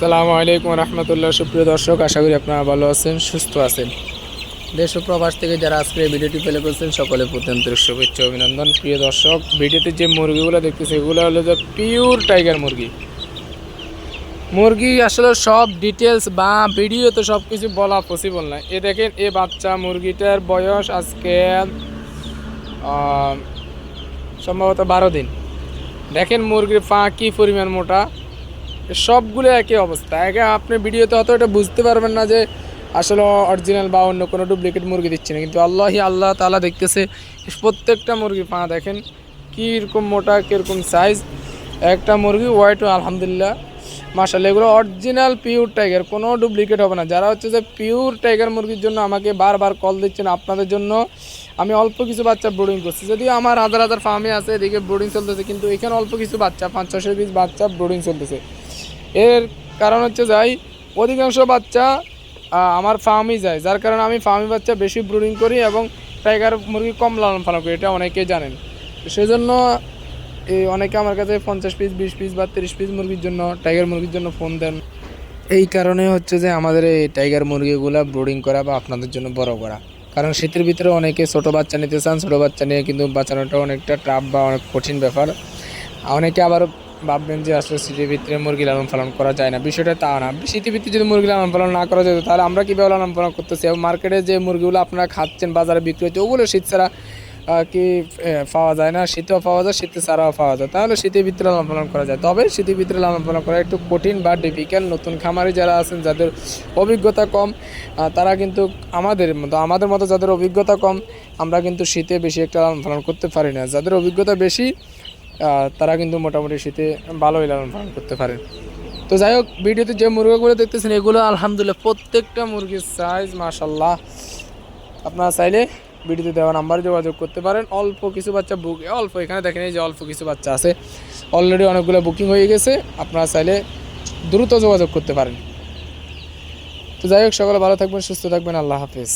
সালামু আলাইকুম রহমতুল্লাহ। সুপ্রিয় দর্শক, আশা করি আপনারা ভালো আছেন, সুস্থ আছেন। দেশ ও প্রবাস থেকে যারা আজকে ভিডিওটি ফেলে করছেন সকলে প্রতি আন্তরিক শুভেচ্ছা অভিনন্দন। প্রিয় দর্শক, ভিডিওতে যে মুরগিগুলো দেখতেছে, এগুলো হলো যে পিওর টাইগার মুরগি। মুরগি আসলে সব ডিটেলস বা ভিডিওতে সব কিছু বলা পসিবল না। এ দেখেন, এ বাচ্চা মুরগিটার বয়স আজকে সম্ভবত বারো দিন। দেখেন মুরগির পা কী পরিমাণ মোটা। সবগুলো একই অবস্থা। একে আপনি ভিডিওতে অত এটা বুঝতে পারবেন না যে আসলে অরিজিনাল বা অন্য কোনো ডুপ্লিকেট মুরগি দিচ্ছে না। কিন্তু আল্লাহি আল্লাহ তালা দেখতেছে, প্রত্যেকটা মুরগির পা দেখেন কীরকম মোটা, কীরকম সাইজ একটা মুরগি ওয়াইট আলহামদুলিল্লাহ। মাসাল্লাহ এগুলো অরিজিনাল পিওর টাইগার কোনো ডুপ্লিকেট হবে না। যারা হচ্ছে যে পিওর টাইগার মুরগির জন্য আমাকে বারবার কল দিচ্ছেন আপনাদের জন্য, আমি অল্প কিছু বাচ্চা ব্রোডিং করছি। যদিও আমার হাজার হাজার ফার্মে আছে, এদিকে ব্রোডিং চলতেছে, কিন্তু এখানে অল্প কিছু বাচ্চা, পাঁচ ছশো পিস বাচ্চা ব্রোডিং চলতেছে। এর কারণ হচ্ছে যাই, অধিকাংশ বাচ্চা আমার ফার্মই যায়। যার কারণে আমি ফার্মি বাচ্চা বেশি ব্রুডিং করি এবং টাইগার মুরগি কম লালন পালন করি, এটা অনেকেই জানেন। সেজন্য এই অনেকে আমার কাছে পঞ্চাশ পিস, বিশ পিস বা তিরিশ পিস মুরগির জন্য, টাইগার মুরগির জন্য ফোন দেন। এই কারণে হচ্ছে যে আমাদের এই টাইগার মুরগিগুলো ব্রুডিং করা বা আপনাদের জন্য বড় করা। কারণ শীতের ভিতরে অনেকে ছোট বাচ্চা নিতে চান, ছোটো বাচ্চা নিয়ে কিন্তু বাঁচানোটা অনেকটা টাফ বা অনেক কঠিন ব্যাপার। অনেকে আবার ভাববেন যে আসলে শীতের ভিতরে মুরগি লালন পালন করা যায় না। বিষয়টা তা না। শীতের ভিতরে যদি মুরগি লালন পালন না করা যেত, তাহলে আমরা কীভাবে লালন পালন করতেছি? এবং মার্কেটে যে মুরগিগুলো আপনারা খাচ্ছেন, বাজারে বিক্রি হচ্ছে, ওগুলো শীত ছাড়া কি পাওয়া যায় না। শীতেও পাওয়া যায় শীতে ছাড়াও পাওয়া যায়। তাহলে শীতের ভিতরে লালন পালন করা যায়। তবে শীতের ভিতরে লালন পালন করা একটু কঠিন বা ডিফিকাল্ট নতুন খামারি যারা আছেন, যাদের অভিজ্ঞতা কম তারা কিন্তু আমাদের মতো আমাদের মতো যাদের অভিজ্ঞতা কম, আমরা কিন্তু শীতে বেশি একটা লালন পালন করতে পারি না। যাদের অভিজ্ঞতা বেশি তারা কিন্তু মোটামুটি শীতে ভালোই লালন পালন করতে পারেন তো যাই হোক, ভিডিওতে যে মুরগিগুলো দেখতেছেন, এগুলো আলহামদুলিল্লাহ প্রত্যেকটা মুরগির সাইজ মাশাল্লাহ আপনারা চাইলে ভিডিওতে দেওয়া নাম্বারে যোগাযোগ করতে পারেন। অল্প কিছু বাচ্চা বুক অল্প, এখানে দেখেন এই যে অল্প কিছু বাচ্চা আছে। অলরেডি অনেকগুলো বুকিং হয়ে গেছে। আপনারা চাইলে দ্রুত যোগাযোগ করতে পারেন। তো যাই হোক, সকলে ভালো থাকবেন, সুস্থ থাকবেন। আল্লাহ হাফিজ।